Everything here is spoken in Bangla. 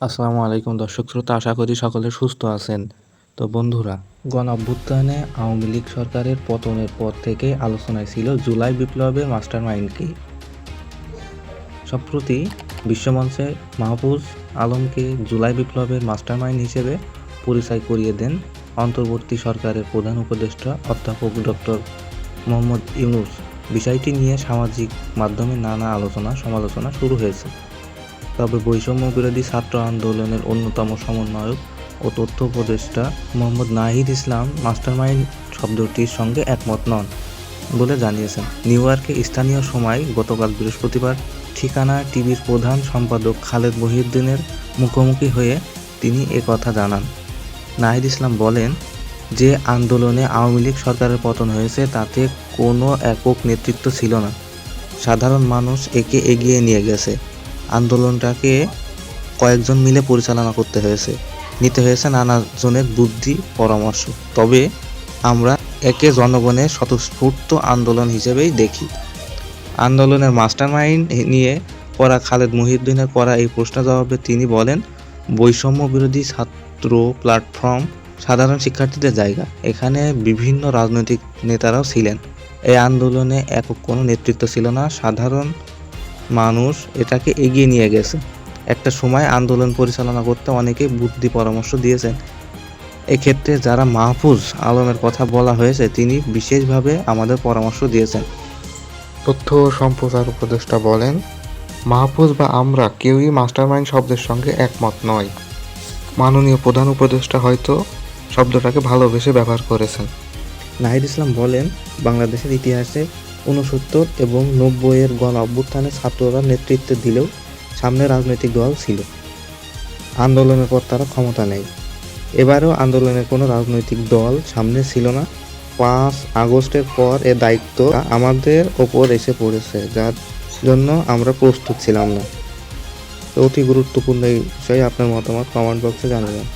আসসালামু আলাইকুম দর্শক শ্রোতা, আশা করি সকলে সুস্থ আছেন। তো বন্ধুরা গণ অভ্যুত্থানে আওয়ামী লীগ সরকারের পতনের পর থেকে আলোচনায় ছিল জুলাই বিপ্লবের মাস্টার মাইন্ডকে সম্প্রতি বিশ্বমঞ্চে মাহফুজ আলমকে জুলাই বিপ্লবের মাস্টার মাইন্ড হিসেবে পরিচয় করিয়ে দেন অন্তর্বর্তী সরকারের প্রধান উপদেষ্টা অধ্যাপক ডক্টর মোহাম্মদ ইউনুস। বিষয়টি নিয়ে সামাজিক মাধ্যমে নানা আলোচনা সমালোচনা শুরু হয়েছে। তবে বৈষম্য বিরোধী ছাত্র আন্দোলনের অন্যতম সমন্বয়ক ও তথ্য উপদেষ্টা মোহাম্মদ নাহিদ ইসলাম মাস্টারমাইন্ড শব্দটির সঙ্গে একমত নন বলে জানিয়েছেন। নিউ ইয়র্কে স্থানীয় সময় গতকাল বৃহস্পতিবার ঠিকানা টিভির প্রধান সম্পাদক খালেদ মহিউদ্দিনের মুখোমুখি হয়ে তিনি কথা জানান। নাহিদ ইসলাম বলেন, যে আন্দোলনে আওয়ামী লীগ সরকারের পতন হয়েছে তাতে কোনো একক নেতৃত্ব ছিল না। সাধারণ মানুষ একে এগিয়ে নিয়ে গেছে। আন্দোলনটাকে কয়েকজন মিলে পরিচালনা করতে হয়েছে। নিতে হয়েছে নানা জনের বুদ্ধি, পরামর্শ। তবে আমরা একে জনগণের স্বতঃস্ফূর্ত আন্দোলন হিসেবেই দেখি। আন্দোলনের মাস্টারমাইন্ড নিয়ে করা খালেদ মহিউদ্দিনের করা এই প্রশ্ন জবাবে তিনি বলেন, বৈষম্য বিরোধী ছাত্র প্ল্যাটফর্ম সাধারণ শিক্ষার্থীদের জায়গা। এখানে বিভিন্ন রাজনৈতিক নেতারাও ছিলেন। এই আন্দোলনে একক কোনো নেতৃত্ব ছিল না। সাধারণ মানুষ এটাকে এগিয়ে নিয়ে গেছে। একটা সময় আন্দোলন পরিচালনা করতে অনেকে বুদ্ধি পরামর্শ দিয়েছেন। এক্ষেত্রে যারা মাহফুজ আলমের কথা বলা হয়েছে তিনি বিশেষভাবে আমাদের পরামর্শ দিয়েছেন। তথ্য ও সম্প্রচার উপদেষ্টা বলেন মাহফুজ বা আমরা কেউই মাস্টারমাইন্ড শব্দের সঙ্গে একমত নয়। মাননীয় প্রধান উপদেষ্টা হয়তো শব্দটাকে ভালোবেসে ব্যবহার করেছেন। নাহিদ ইসলাম বলেন বাংলাদেশের ইতিহাসে ঊনসত্তর এবং নব্বইয়ের গণ অভ্যুত্থানে ছাত্ররা নেতৃত্ব দিলেও সামনে রাজনৈতিক দল ছিল। আন্দোলনের পর তারা ক্ষমতা নেয়। এবারেও আন্দোলনের কোনো রাজনৈতিক দল সামনে ছিল না। পাঁচ আগস্টের পর এ দায়িত্ব আমাদের ওপর এসে পড়েছে, যার জন্য আমরা প্রস্তুত ছিলাম না। অতি গুরুত্বপূর্ণ এই বিষয়ে আপনার মতামত কমেন্ট বক্সে জানাবেন।